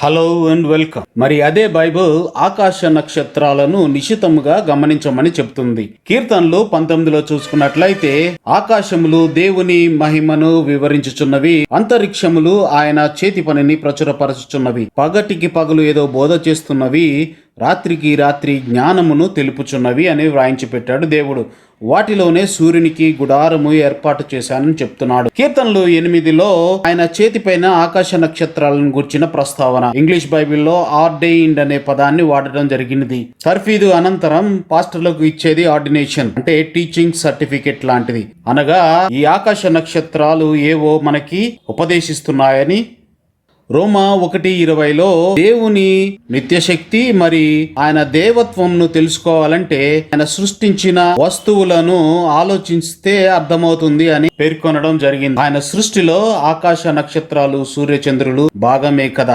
Hello and welcome మరి అదే Bible ఆకాశ నక్షత్రాలను నిశితముగా గమనించమని చెప్తుంది. కీర్తనలు పంతొమ్మిదిలో చూసుకున్నట్లయితే ఆకాశములు దేవుని మహిమను వివరించుచున్నవి అంతరిక్షములు ఆయన చేతి పనిని ప్రచురపరచుచున్నవి పగటికి పగలు ఏదో బోధ చేస్తున్నవి రాత్రికి రాత్రి జ్ఞానమును తెలుపుచున్నవి అని వ్రాయించి పెట్టాడు దేవుడు. వాటిలోనే సూర్యునికి గుడారము ఏర్పాటు చేశానని చెప్తున్నాడు. కీర్తనలు ఎనిమిదిలో ఆయన చేతిపైన ఆకాశ నక్షత్రాలను గుర్చిన ప్రస్తావన. ఇంగ్లీష్ బైబిల్లో ఆర్డెయిండ్ అనే పదాన్ని వాడడం జరిగినది. తర్ఫీదు అనంతరం పాస్టర్లకు ఇచ్చేది ఆర్డినేషన్ అంటే టీచింగ్ సర్టిఫికెట్ లాంటిది. అనగా ఈ ఆకాశ నక్షత్రాలు ఏవో మనకి ఉపదేశిస్తున్నాయని రోమా ఒకటి ఇరవైలో దేవుని నిత్యశక్తి మరి ఆయన దేవత్వంను తెలుసుకోవాలంటే ఆయన సృష్టించిన వస్తువులను ఆలోచిస్తే అర్థమవుతుంది అని పేర్కొనడం జరిగింది. ఆయన సృష్టిలో ఆకాశ నక్షత్రాలు సూర్యచంద్రులు భాగమే కదా.